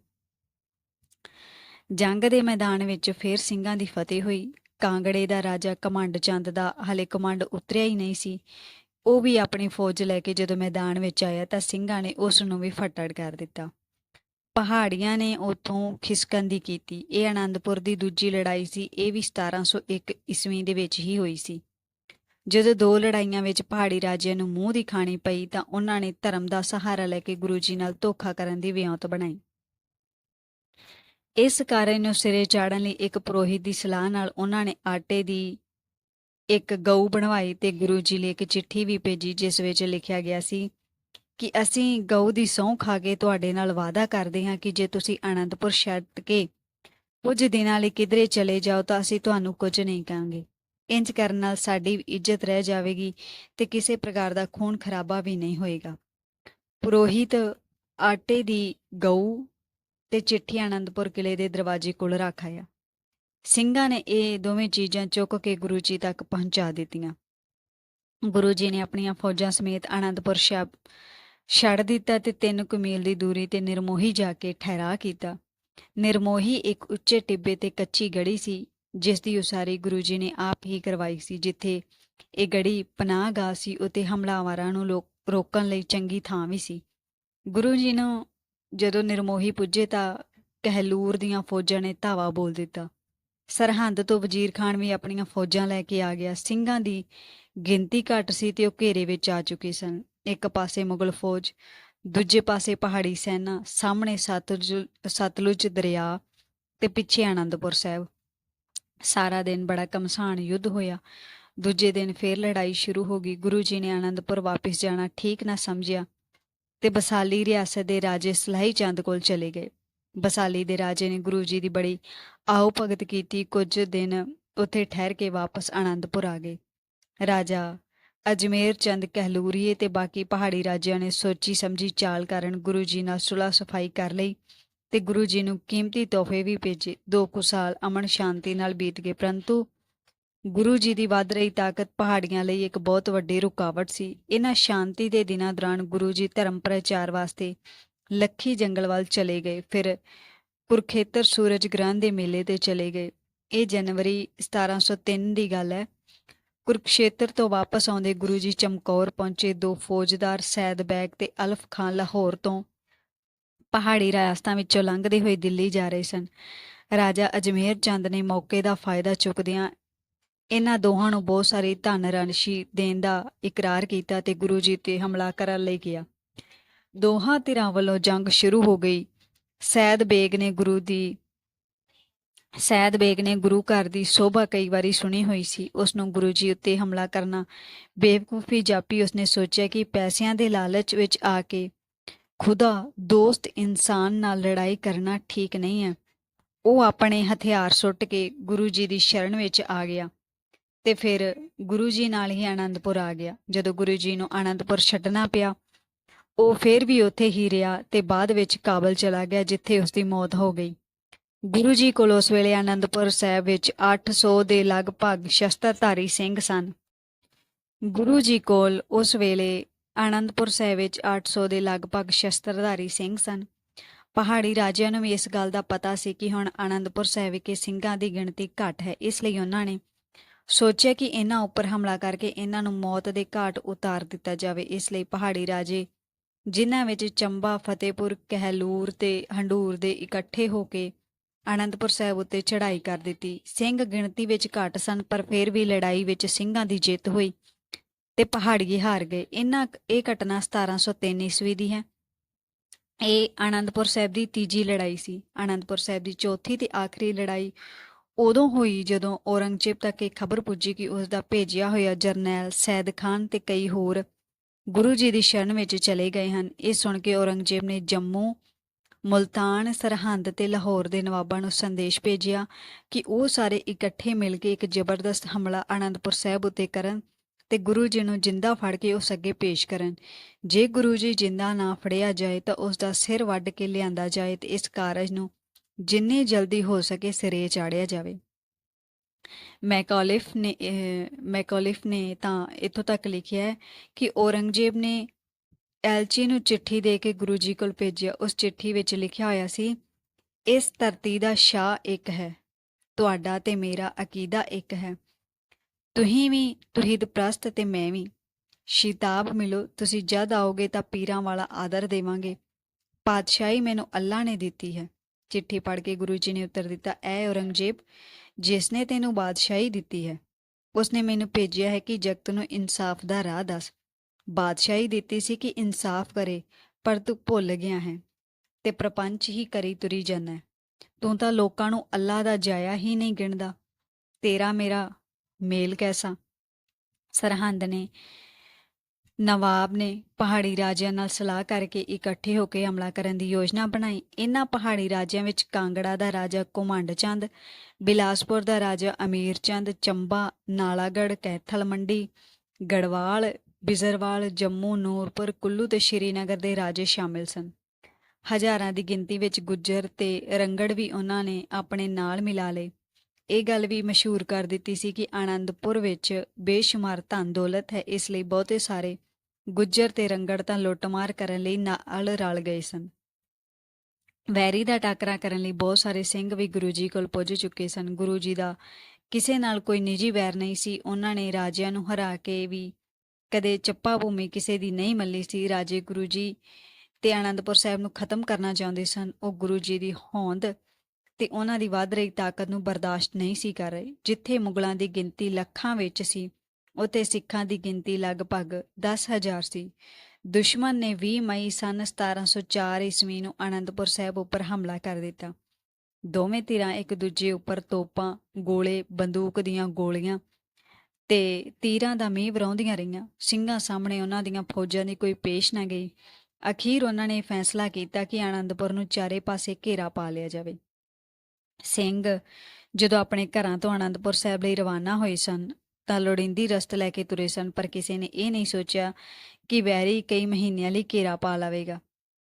ਜੰਗ ਦੇ ਮੈਦਾਨ ਵਿੱਚ ਫੇਰ ਸਿੰਘਾਂ ਦੀ ਫਤਿਹ ਹੋਈ। ਕਾਂਗੜੇ ਦਾ ਰਾਜਾ ਕਮੰਡ ਚੰਦ ਦਾ ਹਲੇ ਕਮੰਡ ਉਤਰਿਆ ਹੀ ਨਹੀਂ ਸੀ। ਉਹ ਵੀ ਆਪਣੀ ਫੌਜ ਲੈ ਕੇ ਜਦੋਂ ਮੈਦਾਨ ਵਿੱਚ ਆਇਆ ਤਾਂ ਸਿੰਘਾਂ ਨੇ ਉਸ ਨੂੰ ਵੀ ਫੱਟੜ ਕਰ ਦਿੱਤਾ। ਪਹਾੜੀਆਂ ਨੇ ਉਥੋਂ ਖਿਸਕੰਦੀ ਕੀਤੀ। ਇਹ ਆਨੰਦਪੁਰ ਦੀ ਦੂਜੀ ਲੜਾਈ ਸੀ। ਇਹ ਵੀ 1701 ਈਸਵੀ ਦੇ ਵਿੱਚ ਹੀ ਹੋਈ ਸੀ। ਜਦੋਂ ਦੋ ਲੜਾਈਆਂ ਵਿੱਚ ਪਹਾੜੀ ਰਾਜਿਆਂ ਨੂੰ ਮੂੰਹ ਦੀ ਖਾਣੀ ਪਈ ਤਾਂ ਉਹਨਾਂ ਨੇ ਧਰਮ ਦਾ ਸਹਾਰਾ ਲੈ ਕੇ ਗੁਰੂ ਜੀ ਨਾਲ ਧੋਖਾ ਕਰਨ ਦੀ ਵਿਉਂਤ ਬਣਾਈ। ਇਸ ਕਾਰਨ ਨੂੰ ਸਿਰੇ ਚਾੜਨ ਲਈ ਇੱਕ ਪੁਰੋਹਿਤ ਦੀ ਸਲਾਹ ਨਾਲ ਉਹਨਾਂ ਨੇ ਆਟੇ ਦੀ ਇੱਕ ਗਊ ਬਣਵਾਈ ਤੇ ਗੁਰੂ ਜੀ ਲਈ ਇੱਕ ਚਿੱਠੀ ਵੀ ਭੇਜੀ, ਜਿਸ ਵਿੱਚ ਲਿਖਿਆ ਗਿਆ ਸੀ ਕਿ ਅਸੀਂ ਗਊ ਦੀ ਸਹੁੰ ਖਾ ਕੇ ਤੁਹਾਡੇ ਨਾਲ ਵਾਅਦਾ ਕਰਦੇ ਹਾਂ ਕਿ ਜੇ ਤੁਸੀਂ ਅਨੰਦਪੁਰ ਛੱਡ ਕੇ ਕੁਝ ਦਿਨਾਂ ਲਈ ਕਿਧਰੇ ਚਲੇ ਜਾਓ ਤਾਂ ਅਸੀਂ ਤੁਹਾਨੂੰ ਕੁਝ ਨਹੀਂ ਕਹਾਂਗੇ। ਇੰਜ ਕਰਨ ਨਾਲ ਸਾਡੀ ਇੱਜ਼ਤ ਰਹਿ ਜਾਵੇਗੀ ਤੇ ਕਿਸੇ ਪ੍ਰਕਾਰ ਦਾ ਖੂਨ ਖਰਾਬਾ ਵੀ ਨਹੀਂ ਹੋਏਗਾ। ਪੁਰੋਹਿਤ ਆਟੇ ਦੀ ਗਊ ਤੇ ਚਿੱਠੀ ਆਨੰਦਪੁਰ ਕਿਲੇ ਦੇ ਦਰਵਾਜ਼ੇ ਕੋਲ ਰੱਖ ਆਇਆ। ਸਿੰਘਾਂ ਨੇ ਇਹ ਦੋਵੇਂ ਚੀਜ਼ਾਂ ਚੁੱਕ ਕੇ ਗੁਰੂ ਜੀ ਤੱਕ ਪਹੁੰਚਾ ਦਿੱਤੀਆਂ। ਗੁਰੂ ਜੀ ਨੇ ਆਪਣੀਆਂ ਫੌਜਾਂ ਸਮੇਤ ਆਨੰਦਪੁਰ ਸਾਹਿਬ ਛੱਡ ਦਿੱਤਾ ਤੇ ਤਿੰਨ ਕੁ ਦੀ ਦੂਰੀ ਤੇ ਨਿਰਮੋਹੀ ਜਾ ਕੇ ਠਹਿਰਾ ਕੀਤਾ। ਨਿਰਮੋਹੀ ਇੱਕ ਉੱਚੇ ਟਿੱਬੇ ਤੇ ਕੱਚੀ ਗੜੀ ਸੀ, ਜਿਸ ਦੀ ਉਸਾਰੀ ਗੁਰੂ ਜੀ ਨੇ ਆਪ ਹੀ ਕਰਵਾਈ ਸੀ, ਜਿੱਥੇ ਇਹ ਗੜੀ ਪਨਾਹਗਾਹ ਸੀ, ਉਤੇ ਹਮਲਾਵਰਾਂ ਨੂੰ ਲੋਕ, ਰੋਕਣ ਲਈ ਚੰਗੀ ਥਾਂ ਵੀ ਸੀ। ਗੁਰੂ ਜੀ ਨੂੰ ਜਦੋਂ ਨਿਰਮੋਹੀ ਪੁੱਜੇ ਤਾਂ ਕਹਿਲੂਰ ਦੀਆਂ ਫੌਜਾਂ ਨੇ ਧਾਵਾ ਬੋਲ ਦਿੱਤਾ। ਸਰਹੰਦ ਤੋਂ ਵਜ਼ੀਰ ਖਾਨ ਵੀ ਆਪਣੀਆਂ ਫੌਜਾਂ ਲੈ ਕੇ ਆ ਗਿਆ। ਸਿੰਘਾਂ ਦੀ ਗਿਣਤੀ ਘੱਟ ਸੀ ਤੇ ਉਹ ਘੇਰੇ ਵਿੱਚ ਆ ਚੁੱਕੇ ਸਨ। ਇੱਕ ਪਾਸੇ ਮੁਗਲ ਫੌਜ, ਦੂਜੇ ਪਾਸੇ ਪਹਾੜੀ ਸੈਨਾ, ਸਾਹਮਣੇ ਸਤਲੁਜ ਸਤਲੁਜ ਦਰਿਆ ਤੇ ਪਿੱਛੇ ਆਨੰਦਪੁਰ ਸਾਹਿਬ। ਸਾਰਾ ਦਿਨ ਬੜਾ ਕਮਸਾਨ ਯੁੱਧ ਹੋਇਆ। ਦੂਜੇ ਦਿਨ ਫੇਰ ਲੜਾਈ ਸ਼ੁਰੂ ਹੋ ਗਈ। ਗੁਰੂ ਜੀ ਨੇ ਆਨੰਦਪੁਰ ਵਾਪਸ ਜਾਣਾ ਠੀਕ ਨਾ ਸਮਝਿਆ। ਤੇ ਬਸਾਲੀ ਰਿਆਸਤ ਦੇ ਰਾਜੇ ਸਲਾਹੀ ਚੰਦ ਕੋਲ ਚਲੇ ਗਏ। ਬਸਾਲੀ ਦੇ ਰਾਜੇ ਨੇ ਗੁਰੂ ਜੀ ਦੀ ਬੜੀ ਆਓ ਭਗਤ ਕੀਤੀ। ਕੁਝ ਦਿਨ ਉੱਥੇ ਠਹਿਰ ਕੇ ਵਾਪਸ ਆਨੰਦਪੁਰ ਆ ਗਏ। ਰਾਜਾ ਅਜਮੇਰ ਚੰਦ ਕਹਿਲੂਰੀਏ ਤੇ ਬਾਕੀ ਪਹਾੜੀ ਰਾਜਿਆਂ ਨੇ ਸੋਚੀ ਸਮਝੀ ਚਾਲ ਕਾਰਨ ਗੁਰੂ ਜੀ ਨਾਲ ਸੁਲ੍ਹਾ ਸਫ਼ਾਈ ਕਰ ਲਈ ਤੇ ਗੁਰੂ ਜੀ ਨੂੰ ਕੀਮਤੀ ਤੋਹਫੇ ਵੀ ਭੇਜੇ। ਦੋ ਕੁ ਸਾਲ ਅਮਨ ਸ਼ਾਂਤੀ ਨਾਲ ਬੀਤ ਗਏ, ਪਰੰਤੂ ਗੁਰੂ ਜੀ ਦੀ ਵੱਧ ਰਹੀ ਤਾਕਤ ਪਹਾੜੀਆਂ ਲਈ ਇੱਕ ਬਹੁਤ ਵੱਡੀ ਰੁਕਾਵਟ ਸੀ। ਇਹਨਾਂ ਸ਼ਾਂਤੀ ਦੇ ਦਿਨਾਂ ਦੌਰਾਨ ਗੁਰੂ ਜੀ ਧਰਮ ਪ੍ਰਚਾਰ ਵਾਸਤੇ ਲੱਖੀ ਜੰਗਲ ਵੱਲ ਚਲੇ ਗਏ, ਫਿਰ ਕੁਰਖੇਤਰ ਸੂਰਜ ਗ੍ਰਹਣ ਦੇ ਮੇਲੇ ਤੇ ਚਲੇ ਗਏ। ਇਹ ਜਨਵਰੀ 1703 ਦੀ ਗੱਲ ਹੈ। ਕੁਰਕਸ਼ੇਤਰ ਤੋਂ ਵਾਪਸ ਆਉਂਦੇ ਗੁਰੂ ਜੀ ਚਮਕੌਰ ਪਹੁੰਚੇ ਦੋ ਫੌਜਦਾਰ, ਸੈਦ ਬੈਗ ਤੇ ਅਲਫ ਖਾਨ ਲਾਹੌਰ ਤੋਂ ਪਹਾੜੀ ਰਿਆਸਤਾਂ ਵਿੱਚੋਂ ਲੰਘਦੇ ਹੋਏ ਦਿੱਲੀ ਜਾ ਰਹੇ ਸਨ। ਰਾਜਾ ਅਜਮੇਰ ਚੰਦ ਨੇ ਮੌਕੇ ਦਾ ਫਾਇਦਾ ਚੁੱਕਦਿਆਂ ਇਹਨਾਂ ਦੋਹਾਂ ਨੂੰ ਬਹੁਤ ਸਾਰੇ ਧਨ ਰਾਸ਼ੀ ਦੇਣ ਦਾ ਇਕਰਾਰ ਕੀਤਾ ਤੇ ਗੁਰੂ ਜੀ ਤੇ ਹਮਲਾ ਕਰਨ ਲਈ ਗਿਆ। ਦੋਹਾਂ ਧਿਰਾਂ ਵੱਲੋਂ ਜੰਗ ਸ਼ੁਰੂ ਹੋ ਗਈ। ਸੈਦ ਬੇਗ ਨੇ ਗੁਰੂ ਦੀ, ਸੈਦ ਬੇਗ ਨੇ ਗੁਰੂ ਘਰ ਦੀ ਸੋਭਾ ਕਈ ਵਾਰੀ ਸੁਣੀ ਹੋਈ ਸੀ। ਉਸ ਨੂੰ ਗੁਰੂ ਜੀ ਉੱਤੇ ਹਮਲਾ ਕਰਨਾ ਬੇਵਕੂਫੀ ਜਾਪੀ ਉਸਨੇ ਸੋਚਿਆ ਕਿ ਪੈਸਿਆਂ ਦੇ ਲਾਲਚ ਵਿੱਚ ਆ ਕੇ ਖੁਦਾ ਦੋਸਤ ਇਨਸਾਨ ਨਾਲ ਲੜਾਈ ਕਰਨਾ ਠੀਕ ਨਹੀਂ ਹੈ। ਉਹ ਆਪਣੇ ਹਥਿਆਰ ਸੁੱਟ ਕੇ ਗੁਰੂ ਜੀ ਦੀ ਸ਼ਰਨ ਵਿੱਚ ਆ ਗਿਆ। ਤੇ ਫਿਰ ਗੁਰੂ ਜੀ ਨਾਲ ਹੀ ਆਨੰਦਪੁਰ ਆ ਗਿਆ। ਜਦੋਂ ਗੁਰੂ ਜੀ ਨੂੰ ਆਨੰਦਪੁਰ ਛੱਡਣਾ ਪਿਆ, ਉਹ ਫਿਰ ਵੀ ਉੱਥੇ ਹੀ ਰਿਹਾ ਤੇ ਬਾਅਦ ਵਿੱਚ ਕਾਬਲ ਚਲਾ ਗਿਆ ਜਿੱਥੇ ਉਸ ਦੀ ਮੌਤ ਹੋ ਗਈ। ਗੁਰੂ ਜੀ ਕੋਲ ਉਸ ਵੇਲੇ ਆਨੰਦਪੁਰ ਸਾਹਿਬ ਵਿੱਚ 800 ਦੇ ਲਗਭਗ ਸ਼ਸਤਰਧਾਰੀ ਸਿੰਘ ਸਨ। ਗੁਰੂ ਜੀ ਕੋਲ ਉਸ ਵੇਲੇ ਆਨੰਦਪੁਰ ਸਾਹਿਬ ਵਿੱਚ 800 ਦੇ ਲਗਭਗ ਸ਼ਸਤਰਧਾਰੀ ਸਿੰਘ ਸਨ। ਪਹਾੜੀ ਰਾਜਿਆਂ ਨੂੰ ਵੀ ਇਸ ਗੱਲ ਦਾ ਪਤਾ ਸੀ ਕਿ ਹੁਣ ਆਨੰਦਪੁਰ ਸਾਹਿਬ ਵਿਖੇ ਸਿੰਘਾਂ ਦੀ ਗਿਣਤੀ ਘੱਟ ਹੈ, ਇਸ ਲਈ ਉਹਨਾਂ ਨੇ ਸੋਚਿਆ ਕਿ ਇਹਨਾਂ ਉੱਪਰ ਹਮਲਾ ਕਰਕੇ ਇਹਨਾਂ ਨੂੰ ਮੌਤ ਦੇ ਘਾਟ ਉਤਾਰ ਦਿੱਤਾ ਜਾਵੇ, ਇਸ ਲਈ ਪਹਾੜੀ ਰਾਜੇ, ਜਿਨ੍ਹਾਂ ਵਿੱਚ ਚੰਬਾ, ਫਤਿਹਪੁਰ, ਕਹਿਲੂਰ ਤੇ ਹੰਡੂਰ ਦੇ ਇਕੱਠੇ ਹੋ ਕੇ ਆਨੰਦਪੁਰ ਸਾਹਿਬ ਉੱਤੇ ਚੜ੍ਹਾਈ ਕਰ ਦਿੱਤੀ। ਸਿੰਘ ਗਿਣਤੀ ਵਿੱਚ ਘੱਟ ਸਨ, ਪਰ ਫਿਰ ਵੀ ਲੜਾਈ ਵਿੱਚ ਸਿੰਘਾਂ ਦੀ ਜਿੱਤ ਹੋਈ ਤੇ ਪਹਾੜੀ ਹਾਰ ਗਏ। ਇਹਨਾਂ ਇਹ ਘਟਨਾ 1703 ਈਸਵੀ ਦੀ ਹੈ। ਇਹ ਅਨੰਦਪੁਰ ਸਾਹਿਬ ਦੀ ਤੀਜੀ ਲੜਾਈ ਸੀ। ਅਨੰਦਪੁਰ ਸਾਹਿਬ ਦੀ ਚੌਥੀ ਤੇ ਆਖਰੀ ਲੜਾਈ ਉਦੋਂ ਹੋਈ ਜਦੋਂ ਔਰੰਗਜ਼ੇਬ ਤੱਕ ਇਹ ਖਬਰ ਪੁੱਜੀ ਕਿ ਉਸ ਦਾ ਭੇਜਿਆ ਹੋਇਆ ਜਰਨੈਲ ਸੈਦ ਖਾਨ ਤੇ ਕਈ ਹੋਰ ਗੁਰੂ ਜੀ ਦੀ ਸ਼ਰਨ ਵਿੱਚ ਚਲੇ ਗਏ ਹਨ। ਇਹ ਸੁਣ ਕੇ ਔਰੰਗਜ਼ੇਬ ਨੇ ਜੰਮੂ ਮੁਲਤਾਨ ਸਰਹੰਦ ਤੇ ਲਾਹੌਰ ਦੇ ਨਵਾਬਾਂ ਨੂੰ ਸੰਦੇਸ਼ ਭੇਜਿਆ ਕਿ ਉਹ ਸਾਰੇ ਇਕੱਠੇ ਮਿਲ ਕੇ ਇੱਕ ਜ਼ਬਰਦਸਤ ਹਮਲਾ ਆਨੰਦਪੁਰ ਸਾਹਿਬ ਉੱਤੇ ਕਰਨ ਤੇ ਗੁਰੂ ਜੀ ਨੂੰ ਜਿੰਦਾ ਫੜ ਕੇ ਉਸ ਅੱਗੇ ਪੇਸ਼ ਕਰਨ। ਜੇ ਗੁਰੂ ਜੀ ਜਿੰਦਾ ਨਾ ਫੜਿਆ ਜਾਏ ਤਾਂ ਉਸ ਦਾ ਸਿਰ ਵੱਢ ਕੇ ਲਿਆਂਦਾ ਜਾਏ ਤੇ ਇਸ ਕਾਰਜ ਨੂੰ ਜਿੰਨੀ ਜਲਦੀ ਹੋ ਸਕੇ ਸਿਰੇ ਚਾੜਿਆ ਜਾਵੇ। ਮੈਕੌਲਿਫ ਨੇ ਅਹ, ਨੇ ਤਾਂ ਇੱਥੋਂ ਤੱਕ ਲਿਖਿਆ ਹੈ ਕਿ ਔਰੰਗਜ਼ੇਬ ਨੇ ਐਲਚੀ ਨੂੰ ਚਿੱਠੀ ਦੇ ਕੇ ਗੁਰੂ ਜੀ ਕੋਲ ਭੇਜਿਆ। ਉਸ ਚਿੱਠੀ ਵਿੱਚ ਲਿਖਿਆ ਹੋਇਆ ਸੀ ਇਸ ਧਰਤੀ ਦਾ ਸ਼ਾਹ ਇੱਕ ਹੈ ਤੁਹਾਡਾ ਤੇ ਮੇਰਾ ਅਕੀਦਾ ਇੱਕ ਹੈ। ਤੁਸੀਂ ਵੀ ਤੁਹੀਦ ਪ੍ਰਸਤ ਤੇ ਮੈਂ ਵੀ। ਸ਼ਿਤਾਬ ਮਿਲੋ ਤੁਸੀਂ ਜਦ ਆਓਗੇ ਤਾਂ ਪੀਰਾਂ ਵਾਲਾ ਆਦਰ ਦੇਵਾਂਗੇ। ਪਾਤਸ਼ਾਹੀ ਮੈਨੂੰ ਅੱਲਾ ਨੇ ਦਿੱਤੀ ਹੈ। ਚਿੱਠੀ ਪੜ੍ਹ ਕੇ ਗੁਰੂ ਜੀ ਨੇ ਉੱਤਰ ਦਿੱਤਾ, ਐ ਔਰੰਗਜ਼ੇਬ, ਜਿਸ ਨੇ ਤੈਨੂੰ ਬਾਦਸ਼ਾਹੀ ਦਿੱਤੀ ਹੈ ਉਸਨੇ ਮੈਨੂੰ ਭੇਜਿਆ ਹੈ ਕਿ ਜਗਤ ਨੂੰ ਇਨਸਾਫ ਦਾ ਰਾਹ ਦੱਸ। ਬਾਦਸ਼ਾਹੀ ਦਿੱਤੀ ਸੀ ਕਿ ਇਨਸਾਫ ਕਰੇ, ਪਰ ਤੂੰ ਭੁੱਲ ਗਿਆ ਹੈ ਤੇ ਪ੍ਰਪੰਚ ਹੀ ਕਰੀ ਤੁਰੀ ਜਾਂਦਾ ਤੂੰ ਤਾਂ ਲੋਕਾਂ ਨੂੰ ਅੱਲਾ ਦਾ ਜਾਇਆ ਹੀ ਨਹੀਂ ਗਿਣਦਾ। ਤੇਰਾ ਮੇਰਾ ਮੇਲ ਕੈਸਾ? ਸਰਹੰਦ ਨੇ ਨਵਾਬ ਨੇ ਪਹਾੜੀ ਰਾਜਿਆਂ ਨਾਲ ਸਲਾਹ ਕਰਕੇ ਇਕੱਠੇ ਹੋ ਕੇ ਹਮਲਾ ਕਰਨ ਦੀ ਯੋਜਨਾ ਬਣਾਈ। ਇਹਨਾਂ ਪਹਾੜੀ ਰਾਜਿਆਂ ਵਿੱਚ ਕਾਂਗੜਾ ਦਾ ਰਾਜਾ ਕੁਮੰਡ ਚੰਦ ਬਿਲਾਸਪੁਰ ਦਾ ਰਾਜਾ ਅਮੀਰ ਚੰਦ ਚੰਬਾ ਨਾਲਾਗੜ ਕੈਥਲ ਮੰਡੀ ਗੜਵਾਲ, ਬਿਜ਼ਰਵਾਲ, ਜੰਮੂ, ਨੂਰਪੁਰ, ਕੁੱਲੂ ਤੇ ਸ਼੍ਰੀਨਗਰ ਦੇ ਰਾਜੇ ਸ਼ਾਮਿਲ ਸਨ। ਹਜ਼ਾਰਾਂ ਦੀ ਗਿਣਤੀ ਵਿੱਚ ਗੁੱਜਰ ਤੇ ਰੰਗੜ ਵੀ ਉਹਨਾਂ ਨੇ ਆਪਣੇ ਨਾਲ ਮਿਲਾ ਲਏ। ਇਹ ਗੱਲ ਵੀ ਮਸ਼ਹੂਰ ਕਰ ਦਿੱਤੀ ਸੀ ਕਿ ਆਨੰਦਪੁਰ ਵਿੱਚ ਬੇਸ਼ੁਮਾਰ ਧਨ ਦੌਲਤ ਹੈ। ਇਸ ਲਈ ਬਹੁਤੇ ਸਾਰੇ ਗੁੱਜਰ ਤੇ ਰੰਗੜ ਤਾਂ ਲੁੱਟਮਾਰ ਕਰਨ ਲਈ ਨਾਲ ਰਲ ਗਏ ਸਨ। ਵੈਰੀ ਦਾ ਟਾਕਰਾ ਕਰਨ ਲਈ ਬਹੁਤ ਸਾਰੇ ਸਿੰਘ ਵੀ ਗੁਰੂ ਜੀ ਕੋਲ ਪੁੱਜ ਚੁੱਕੇ ਸਨ। ਗੁਰੂ ਜੀ ਦਾ ਕਿਸੇ ਨਾਲ ਕੋਈ ਨਿੱਜੀ ਵੈਰ ਨਹੀਂ ਸੀ। ਉਹਨਾਂ ਨੇ ਰਾਜਿਆਂ ਨੂੰ ਹਰਾ ਕੇ ਵੀ ਕਦੇ ਚੱਪਾ ਭੂਮੀ ਕਿਸੇ ਦੀ ਨਹੀਂ ਮੱਲੀ ਸੀ। ਰਾਜੇ ਗੁਰੂ ਜੀ ਤੇ ਆਨੰਦਪੁਰ ਸਾਹਿਬ ਨੂੰ ਖਤਮ ਕਰਨਾ ਚਾਹੁੰਦੇ ਸਨ। ਉਹ ਗੁਰੂ ਜੀ ਦੀ ਹੋਂਦ ਤੇ ਉਹਨਾਂ ਦੀ ਵੱਧ ਰਹੀ ਤਾਕਤ ਨੂੰ ਬਰਦਾਸ਼ਤ ਨਹੀਂ ਸੀ ਕਰ ਰਹੇ, ਜਿੱਥੇ ਮੁਗਲਾਂ ਦੀ ਗਿਣਤੀ ਲੱਖਾਂ ਵਿੱਚ ਸੀ। ਉੱਥੇ ਸਿੱਖਾਂ ਦੀ ਗਿਣਤੀ ਲਗਭਗ 10000 ਸੀ। ਦੁਸ਼ਮਣ ਨੇ 20 ਮਈ ਸਨ 1704 ਈਸਵੀ ਨੂੰ ਅਨੰਦਪੁਰ ਸਾਹਿਬ ਉੱਪਰ ਹਮਲਾ ਕਰ ਦਿੱਤਾ। ਦੋਵੇਂ ਧਿਰਾਂ ਇੱਕ ਦੂਜੇ ਉੱਪਰ ਤੋਪਾਂ, ਗੋਲੇ, ਬੰਦੂਕ ਦੀਆਂ ਗੋਲੀਆਂ ਤੇ ਤੀਰਾਂ ਦਾ ਮੀਂਹ ਵਰਾਉਂਦੀਆਂ ਰਹੀਆਂ। ਸਿੰਘਾਂ ਸਾਹਮਣੇ ਉਹਨਾਂ ਦੀਆਂ ਫੌਜਾਂ ਦੀ ਕੋਈ ਪੇਸ਼ ਨਾ ਗਈ। ਅਖੀਰ ਉਹਨਾਂ ਨੇ ਫੈਸਲਾ ਕੀਤਾ ਕਿ ਆਨੰਦਪੁਰ ਨੂੰ ਚਾਰੇ ਪਾਸੇ ਘੇਰਾ ਪਾ ਲਿਆ ਜਾਵੇ। ਸਿੰਘ ਜਦੋਂ ਆਪਣੇ ਘਰਾਂ ਤੋਂ ਆਨੰਦਪੁਰ ਸਾਹਿਬ ਲਈ ਰਵਾਨਾ ਹੋਏ ਸਨ ਤਾਂ ਲੋੜੀਂਦੀ ਰਸਤ ਲੈ ਕੇ ਤੁਰੇ ਸਨ, ਪਰ ਕਿਸੇ ਨੇ ਇਹ ਨਹੀਂ ਸੋਚਿਆ ਕਿ ਵੈਰੀ ਕਈ ਮਹੀਨਿਆਂ ਲਈ ਘੇਰਾ ਪਾ ਲਵੇਗਾ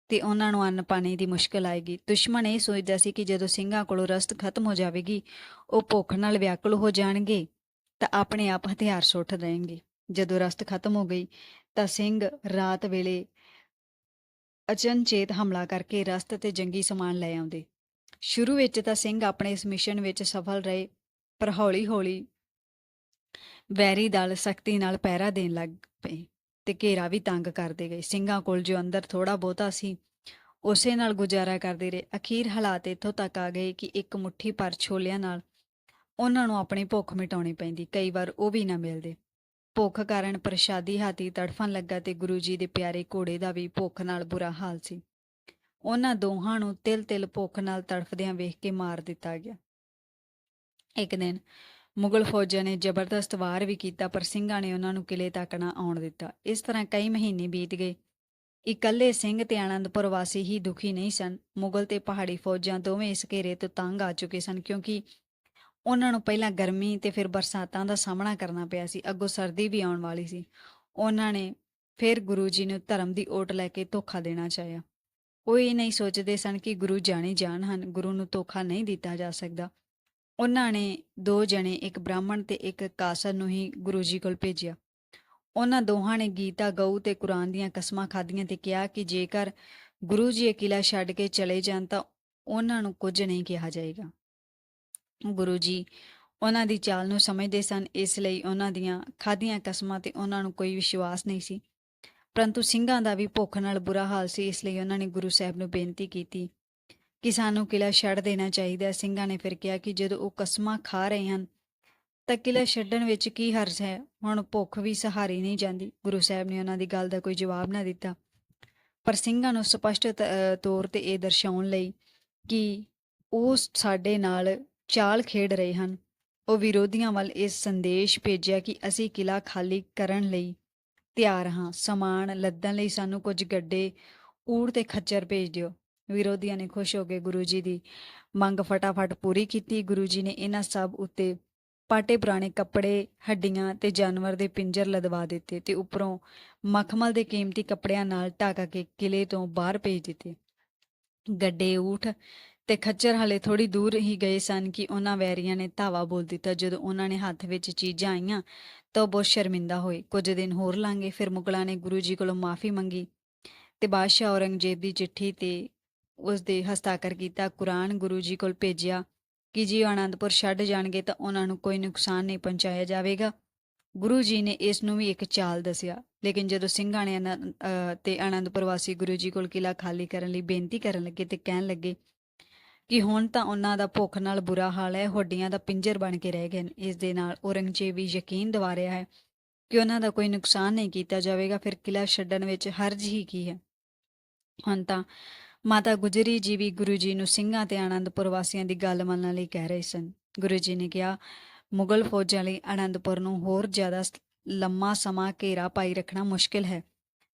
ਤੇ ਉਹਨਾਂ ਨੂੰ ਅੰਨ ਪਾਣੀ ਦੀ ਮੁਸ਼ਕਲ ਆਏਗੀ। ਦੁਸ਼ਮਣ ਇਹ ਸੋਚਦਾ ਸੀ ਕਿ ਜਦੋਂ ਸਿੰਘਾਂ ਕੋਲੋਂ ਰਸਤ ਖਤਮ ਹੋ ਜਾਵੇਗੀ, ਉਹ ਭੁੱਖ ਨਾਲ ਵਿਆਕੁਲ ਹੋ ਜਾਣਗੇ ਤਾਂ ਆਪਣੇ ਆਪ ਹਥਿਆਰ ਸੁੱਟ ਦੇਣਗੇ। ਜਦੋਂ ਰਸਤ ਖਤਮ ਹੋ ਗਈ ਤਾਂ ਸਿੰਘ ਰਾਤ ਵੇਲੇ ਅਚਨਚੇਤ ਹਮਲਾ ਕਰਕੇ ਰਸਤ ਤੇ ਜੰਗੀ ਸਮਾਨ ਲੈ ਆਉਂਦੇ। ਸ਼ੁਰੂ ਵਿੱਚ ਤਾਂ ਸਿੰਘ ਆਪਣੇ ਇਸ ਮਿਸ਼ਨ ਵਿੱਚ ਸਫਲ ਰਹੇ, ਪਰ ਹੌਲੀ-ਹੌਲੀ ਵੈਰੀ ਦਲ ਸਖਤੀ ਨਾਲ ਪਹਿਰਾ ਦੇਣ ਲੱਗ ਪਏ ਤੇ ਘੇਰਾ ਵੀ ਤੰਗ ਕਰਦੇ ਗਏ। ਸਿੰਘਾਂ ਕੋਲ ਜੋ ਅੰਦਰ ਥੋੜਾ ਬਹੁਤਾ ਸੀ, ਉਸੇ ਨਾਲ ਗੁਜ਼ਾਰਾ ਕਰਦੇ ਰਹੇ। ਅਖੀਰ ਹਾਲਾਤ ਇੱਥੋਂ ਤੱਕ ਆ ਗਏ ਕਿ ਇੱਕ ਮੁੱਠੀ ਪਰ ਛੋਲਿਆਂ ਨਾਲ ਉਹਨਾਂ ਨੂੰ ਆਪਣੀ ਭੁੱਖ ਮਿਟਾਉਣੀ ਪੈਂਦੀ। ਕਈ ਵਾਰ ਉਹ ਵੀ ਨਾ ਮਿਲਦੇ। ਭੁੱਖ ਕਾਰਨ ਪ੍ਰਸ਼ਾਦੀ ਹਾਥੀ ਤੜਫਣ ਲੱਗਾ ਤੇ ਗੁਰੂ ਜੀ ਦੇ ਪਿਆਰੇ ਘੋੜੇ ਦਾ ਵੀ ਭੁੱਖ ਨਾਲ ਬੁਰਾ ਹਾਲ ਸੀ। ਉਹਨਾਂ ਦੋਹਾਂ ਨੂੰ ਤਿਲ-ਤਿਲ ਭੁੱਖ ਨਾਲ ਤੜਫਦਿਆਂ ਵੇਖ ਕੇ ਮਾਰ ਦਿੱਤਾ ਗਿਆ। ਇੱਕ ਦਿਨ ਮੁਗਲ ਫੌਜਾਂ ਨੇ ਜ਼ਬਰਦਸਤ ਵਾਰ ਵੀ ਕੀਤਾ, ਪਰ ਸਿੰਘਾਂ ਨੇ ਉਹਨਾਂ ਨੂੰ ਕਿਲੇ ਤੱਕ ਨਾ ਆਉਣ ਦਿੱਤਾ। ਇਸ ਤਰ੍ਹਾਂ ਕਈ ਮਹੀਨੇ ਬੀਤ ਗਏ। ਇਕੱਲੇ ਸਿੰਘ ਤੇ ਆਨੰਦਪੁਰ ਵਾਸੀ ਹੀ ਦੁਖੀ ਨਹੀਂ ਸਨ। ਮੁਗਲ ਤੇ ਪਹਾੜੀ ਫੌਜਾਂ ਦੋਵੇਂ ਇਸ ਘੇਰੇ ਤੋਂ ਤੰਗ ਆ ਚੁੱਕੇ ਸਨ, ਕਿਉਂਕਿ ਉਹਨਾਂ ਨੂੰ ਪਹਿਲਾਂ ਗਰਮੀ ਤੇ ਫਿਰ ਬਰਸਾਤਾਂ ਦਾ ਸਾਹਮਣਾ ਕਰਨਾ ਪਿਆ ਸੀ। ਅੱਗੋਂ ਸਰਦੀ ਵੀ ਆਉਣ ਵਾਲੀ ਸੀ। ਉਹਨਾਂ ਨੇ ਫਿਰ ਗੁਰੂ ਜੀ ਨੂੰ ਧਰਮ ਦੀ ਓਟ ਲੈ ਕੇ ਧੋਖਾ ਦੇਣਾ ਚਾਹਿਆ। ਉਹ ਇਹ ਨਹੀਂ ਸੋਚਦੇ ਸਨ ਕਿ ਗੁਰੂ ਜਾਣੇ ਜਾਣ ਹਨ। ਗੁਰੂ ਨੂੰ ਧੋਖਾ ਨਹੀਂ ਦਿੱਤਾ ਜਾ ਸਕਦਾ। ਉਹਨਾਂ ਨੇ ਦੋ ਜਣੇ, ਇੱਕ ਬ੍ਰਾਹਮਣ ਤੇ ਇੱਕ ਕਾਸਰ ਨੂੰ ਹੀ ਗੁਰੂ ਜੀ ਕੋਲ ਭੇਜਿਆ। ਉਹਨਾਂ ਦੋਹਾਂ ਨੇ ਗੀਤਾ, ਗਊ ਤੇ ਕੁਰਾਨ ਦੀਆਂ ਕਸਮਾਂ ਖਾਧੀਆਂ ਤੇ ਕਿਹਾ ਕਿ ਜੇਕਰ ਗੁਰੂ ਜੀ ਇਹ ਕਿਲਾ ਛੱਡ ਕੇ ਚਲੇ ਜਾਣ ਤਾਂ ਉਹਨਾਂ ਨੂੰ ਕੁਝ ਨਹੀਂ ਕਿਹਾ ਜਾਏਗਾ। ਗੁਰੂ ਜੀ ਉਹਨਾਂ ਦੀ ਚਾਲ ਨੂੰ ਸਮਝਦੇ ਸਨ, ਇਸ ਲਈ ਉਹਨਾਂ ਦੀਆਂ ਖਾਧੀਆਂ ਕਸਮਾਂ ਤੇ ਉਹਨਾਂ ਨੂੰ ਕੋਈ ਵਿਸ਼ਵਾਸ ਨਹੀਂ ਸੀ। ਪਰੰਤੂ ਸਿੰਘਾਂ ਦਾ ਵੀ ਭੁੱਖ ਨਾਲ ਬੁਰਾ ਹਾਲ ਸੀ, ਇਸ ਲਈ ਉਹਨਾਂ ਨੇ ਗੁਰੂ ਸਾਹਿਬ ਨੂੰ ਬੇਨਤੀ ਕੀਤੀ ਕਿ ਸਾਨੂੰ ਕਿਲਾ ਛੱਡ ਦੇਣਾ ਚਾਹੀਦਾ ਸਿੰਘਾਂ ਨੇ ਫਿਰ ਕਿਹਾ ਕਿ ਜਦੋਂ ਉਹ ਕਸਮਾਂ ਖਾ ਰਹੇ ਹਨ, ਤਾਂ ਕਿਲਾ ਛੱਡਣ ਵਿੱਚ ਕੀ ਹਰਜ ਹੈ? ਹੁਣ ਭੁੱਖ ਵੀ ਸਹਾਰੀ ਨਹੀਂ ਜਾਂਦੀ। ਗੁਰੂ ਸਾਹਿਬ ਨੇ ਉਹਨਾਂ ਦੀ ਗੱਲ ਦਾ ਕੋਈ ਜਵਾਬ ਨਾ ਦਿੱਤਾ। ਪਰ ਸਿੰਘਾਂ ਨੂੰ ਸਪਸ਼ਟ ਤੌਰ ਤੇ ਇਹ ਦਰਸਾਉਣ ਲਈ ਕਿ ਉਹ ਸਾਡੇ ਨਾਲ ਚਾਲ ਖੇਡ ਰਹੇ ਹਨ। ਉਹ ਵਿਰੋਧੀਆਂ ਵੱਲ ਇਹ ਸੰਦੇਸ਼ ਭੇਜਿਆ ਕਿ ਅਸੀਂ ਕਿਲਾ ਖਾਲੀ ਕਰਨ ਲਈ ਤਿਆਰ ਹਾਂ। ਸਮਾਨ ਲੱਦਣ ਲਈ ਸਾਨੂੰ ਕੁਝ ਗੱਡੇ, ਊੜ ਤੇ ਖੱਚਰ ਭੇਜ ਦਿਓ। ਵਿਰੋਧੀਆਂ ਨੇ ਖੁਸ਼ ਹੋ ਕੇ ਗੁਰੂ ਜੀ ਦੀ ਮੰਗ ਫਟਾਫਟ ਪੂਰੀ ਕੀਤੀ। ਗੁਰੂ ਜੀ ਨੇ ਇਹਨਾਂ ਸਭ ਉੱਤੇ ਪਾਟੇ ਪੁਰਾਣੇ ਕੱਪੜੇ, ਹੱਡੀਆਂ ਤੇ ਜਾਨਵਰ ਦੇ ਪਿੰਜਰ ਲਦਵਾ ਦਿੱਤੇ ਤੇ ਉੱਪਰੋਂ ਮਖਮਲ ਦੇ ਕੀਮਤੀ ਕੱਪੜਿਆਂ ਨਾਲ ਢੱਕ ਕੇ ਕਿਲੇ ਤੋਂ ਬਾਹਰ ਭੇਜ ਦਿੱਤੇ। ਗੱਡੇ ਊਠ ਤੇ ਖੱਚਰ ਹਲੇ ਥੋੜੀ ਦੂਰ ਹੀ ਗਏ ਸਨ ਕਿ ਉਹਨਾਂ ਵੈਰੀਆਂ ਨੇ ਧਾਵਾ ਬੋਲ ਦਿੱਤਾ। ਜਦੋਂ ਉਹਨਾਂ ਨੇ ਹੱਥ ਵਿੱਚ ਚੀਜ਼ਾਂ ਆਈਆਂ ਤਾਂ ਉਹ ਬਹੁਤ ਸ਼ਰਮਿੰਦਾ ਹੋਏ। ਕੁਝ ਦਿਨ ਹੋਰ ਲੰਘੇ, ਫਿਰ ਮੁਗਲਾਂ ਨੇ ਗੁਰੂ ਜੀ ਕੋਲੋਂ ਮਾਫੀ ਮੰਗੀ ਤੇ ਬਾਦਸ਼ਾਹ ਔਰੰਗਜ਼ੇਬ ਦੀ ਚਿੱਠੀ ਤੇ ਉਸ ਦੇ ਹਸਤਾਖਰ ਕੀਤਾ, ਕੁਰਾਨ ਗੁਰੂ ਜੀ ਕੋਲ ਭੇਜਿਆ ਕਿ ਜੀ ਉਹ ਆਨੰਦਪੁਰ ਛੱਡ ਜਾਣਗੇ ਤਾਂ ਉਹਨਾਂ ਨੂੰ ਕੋਈ ਨੁਕਸਾਨ ਨਹੀਂ ਪਹੁੰਚਾਇਆ ਜਾਵੇਗਾ। ਗੁਰੂ ਜੀ ਨੇ ਇਸ ਨੂੰ ਵੀ ਇੱਕ ਚਾਲ ਦੱਸਿਆ, ਲੇਕਿਨ ਜਦੋਂ ਸਿੰਘਾਂ ਨੇ ਤੇ ਆਨੰਦਪੁਰ ਵਾਸੀ ਗੁਰੂ ਜੀ ਕੋਲ ਕਿਲਾ ਖਾਲੀ ਕਰਨ ਲਈ ਬੇਨਤੀ ਕਰਨ ਲੱਗੇ ਤੇ ਕਹਿਣ ਲੱਗੇ ਕਿ ਹੁਣ ਤਾਂ ਉਹਨਾਂ ਦਾ ਭੁੱਖ ਨਾਲ ਬੁਰਾ ਹਾਲ ਹੈ, ਹੱਡੀਆਂ ਦਾ ਪਿੰਜਰ ਬਣ ਕੇ ਰਹਿ ਗਏ ਨੇ। ਇਸ ਦੇ ਨਾਲ ਔਰੰਗਜ਼ੇਬ ਵੀ ਯਕੀਨ ਦਿਵਾ ਰਿਹਾ ਹੈ ਕਿ ਉਹਨਾਂ ਦਾ ਕੋਈ ਨੁਕਸਾਨ ਨਹੀਂ ਕੀਤਾ ਜਾਵੇਗਾ, ਫਿਰ ਕਿਲਾ ਛੱਡਣ ਵਿੱਚ ਹਰਜ ਹੀ ਕੀ ਹੈ? ਹੁਣ ਤਾਂ ਮਾਤਾ ਗੁਜਰੀ ਜੀ ਵੀ ਗੁਰੂ ਜੀ ਨੂੰ ਸਿੰਘਾਂ ਤੇ ਆਨੰਦਪੁਰ ਵਾਸੀਆਂ ਦੀ ਗੱਲ ਮੰਨਣ ਲਈ ਕਹਿ ਰਹੇ ਸਨ। ਗੁਰੂ ਜੀ ਨੇ ਕਿਹਾ, ਮੁਗਲ ਫੌਜਾਂ ਲਈ ਆਨੰਦਪੁਰ ਨੂੰ ਹੋਰ ਜ਼ਿਆਦਾ ਲੰਮਾ ਸਮਾਂ ਘੇਰਾ ਪਾਈ ਰੱਖਣਾ ਮੁਸ਼ਕਿਲ ਹੈ।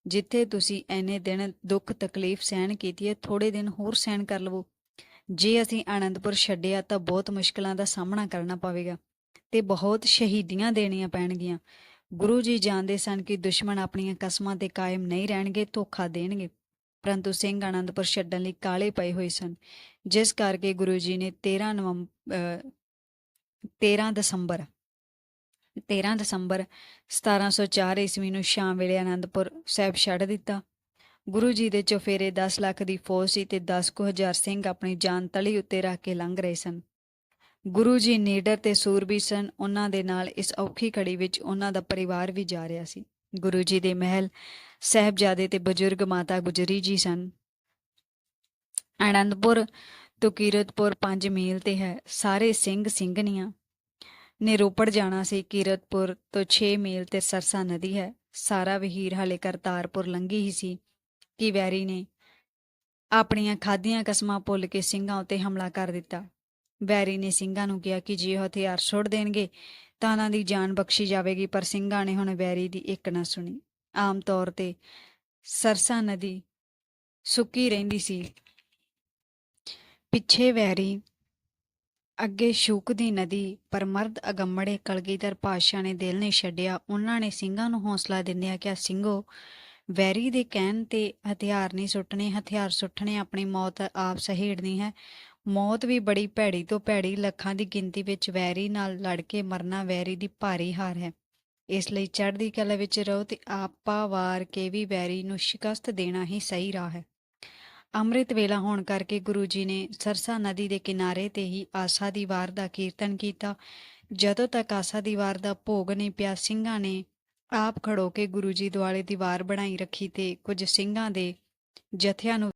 ਜਿੱਥੇ ਤੁਸੀਂ ਐਨੇ ਦਿਨ ਦੁੱਖ ਤਕਲੀਫ ਸਹਿਣ ਕੀਤੀ ਹੈ ਥੋੜੇ ਦਿਨ ਹੋਰ ਸਹਿਣ ਕਰ ਲਵੋ। ਜੇ ਅਸੀਂ ਆਨੰਦਪੁਰ ਛੱਡਿਆ, ਤਾਂ ਬਹੁਤ ਮੁਸ਼ਕਲਾਂ ਦਾ ਸਾਹਮਣਾ ਕਰਨਾ ਪਵੇਗਾ ਤੇ ਬਹੁਤ ਸ਼ਹੀਦੀਆਂ ਦੇਣੀਆਂ ਪੈਣਗੀਆਂ। ਗੁਰੂ ਜੀ ਜਾਣਦੇ ਸਨ ਕਿ ਦੁਸ਼ਮਣ ਆਪਣੀਆਂ ਕਸਮਾਂ ਤੇ ਕਾਇਮ ਨਹੀਂ ਰਹਿਣਗੇ, ਧੋਖਾ ਦੇਣਗੇ। ਪਰੰਤੂ ਸਿੰਘ ਆਨੰਦਪੁਰ ਛੱਡਣ ਲਈ ਕਾਲੇ ਪਏ ਹੋਏ ਸਨ। ਜਿਸ ਕਰਕੇ ਗੁਰੂ ਜੀ ਨੇ 13 ਨਵੰਬਰ 13 ਦਸੰਬਰ 13 ਦਸੰਬਰ 1704 ਈਸਵੀ ਨੂੰ ਸ਼ਾਮ ਵੇਲੇ ਆਨੰਦਪੁਰ ਸਾਹਿਬ ਛੱਡ ਦਿੱਤਾ। ਗੁਰੂ ਜੀ ਦੇ ਚੁਫੇਰੇ 10 ਲੱਖ ਦੀ ਫੌਜ ਸੀ ਤੇ 10 ਕੁ ਹਜ਼ਾਰ ਸਿੰਘ ਆਪਣੀ ਜਾਨ ਤਲੀ ਉੱਤੇ ਰੱਖ ਕੇ ਲੰਘ ਰਹੇ ਸਨ। ਗੁਰੂ ਜੀ ਨੀਡਰ ਤੇ ਸੂਰਬੀ ਸਨ। ਉਹਨਾਂ ਦੇ ਨਾਲ ਇਸ ਔਖੀ ਘੜੀ ਵਿੱਚ ਉਹਨਾਂ ਦਾ ਪਰਿਵਾਰ ਵੀ ਜਾ ਰਿਹਾ ਸੀ। ਗੁਰੂ ਜੀ ਦੇ ਮਹਿਲ ਸਹਿਬਜ਼ਾਦੇ ਤੇ ਬਜ਼ੁਰਗ ਮਾਤਾ ਗੁਜਰੀ ਜੀ ਸਨ। ਆਨੰਦਪੁਰ ਤੋਂ ਕੀਰਤਪੁਰ 5 ਮੀਲ ਤੇ ਹੈ। ਸਾਰੇ ਸਿੰਘ ਸਿੰਘਣੀਆਂ। ਨੇ ਰੋਪੜ ਜਾਣਾ ਸੀ। ਕੀਰਤਪੁਰ ਤੋਂ 6 ਮੀਲ ਤੇ ਸਰਸਾ ਨਦੀ ਹੈ। ਸਾਰਾ ਵਹੀਰ ਹਲੇ ਕਰਤਾਰਪੁਰ ਲੰਘੀ ਹੀ ਸੀ ਕਿ ਵੈਰੀ ਨੇ ਆਪਣੀਆਂ ਖਾਦੀਆਂ ਕਸਮਾਂ ਭੁੱਲ ਕੇ ਸਿੰਘਾਂ ਉੱਤੇ ਹਮਲਾ ਕਰ ਦਿੱਤਾ। ਵੈਰੀ ਨੇ ਸਿੰਘਾਂ ਨੂੰ ਕਿਹਾ ਕਿ ਜੇ ਉਹ ਹਥਿਆਰ ਸੁੱਟ ਦੇਣਗੇ ਤਾਂ ਉਹਨਾਂ ਦੀ ਜਾਨ ਬਖਸ਼ੀ ਜਾਵੇਗੀ, ਪਰ ਸਿੰਘਾਂ ਨੇ ਹੁਣ ਵੈਰੀ ਦੀ ਇੱਕ ਨਾ ਸੁਣੀ। ਆਮ ਤੌਰ ਤੇ ਸਰਸਾ ਨਦੀ ਸੁੱਕੀ ਰਹਿੰਦੀ ਸੀ। ਪਿੱਛੇ ਵੈਰੀ ਅੱਗੇ ਸ਼ੂਕਦੀ ਨਦੀ ਪਰ ਮਰਦ ਅਗੰਮੜੇ ਕਲਗੀਧਰ ਪਾਤਸ਼ਾਹ ਨੇ ਦਿਲ ਨਹੀਂ ਛੱਡਿਆ। ਉਹਨਾਂ ਨੇ ਸਿੰਘਾਂ ਨੂੰ ਹੌਸਲਾ ਦਿੰਦਿਆਂ ਕਿਹਾ, ਸਿੰਘੋ, ਵੈਰੀ ਦੇ ਕਹਿਣ ਤੇ ਹਥਿਆਰ ਨਹੀਂ ਸੁੱਟਣੇ, ਹਥਿਆਰ ਸੁੱਟਣੇ ਆਪਣੀ ਮੌਤ ਆਪ ਸਹੇੜਨੀ ਹੈ। ਮੌਤ ਵੀ ਬੜੀ ਭੈੜੀ ਤੋਂ ਭੈੜੀ, ਲੱਖਾਂ ਦੀ ਗਿਣਤੀ ਵਿੱਚ ਵੈਰੀ ਨਾਲ ਲੜ ਕੇ ਮਰਨਾ ਵੈਰੀ ਦੀ ਭਾਰੀ ਹਾਰ ਹੈ। ਇਸ ਲਈ ਚੜ੍ਹਦੀ ਕਲਾ ਵਿੱਚ ਰਹੋ ਤੇ ਆਪਾ ਵਾਰ ਕੇ ਵੀ ਵੈਰੀ ਨੂੰ ਸ਼ਿਕਸਤ ਦੇਣਾ ਹੀ ਸਹੀ ਰਾਹ ਹੈ। ਅੰਮ੍ਰਿਤ ਵੇਲਾ ਹੋਣ ਕਰਕੇ ਗੁਰੂ ਜੀ ਨੇ ਸਰਸਾ ਨਦੀ ਦੇ ਕਿਨਾਰੇ ਤੇ ਹੀ ਆਸਾ ਦੀ ਵਾਰ ਦਾ ਕੀਰਤਨ ਕੀਤਾ। ਜਦੋਂ ਤੱਕ ਆਸਾ ਦੀ ਵਾਰ ਦਾ ਭੋਗ ਨਹੀਂ ਪਿਆ, ਸਿੰਘਾਂ ਨੇ ਆਪ ਖੜੋ ਕੇ ਗੁਰੂ ਜੀ ਦੁਆਲੇ ਦੀਵਾਰ ਬਣਾਈ ਰੱਖੀ ਤੇ ਕੁਝ ਸਿੰਘਾਂ ਦੇ ਜਥਿਆਂ ਨੂੰ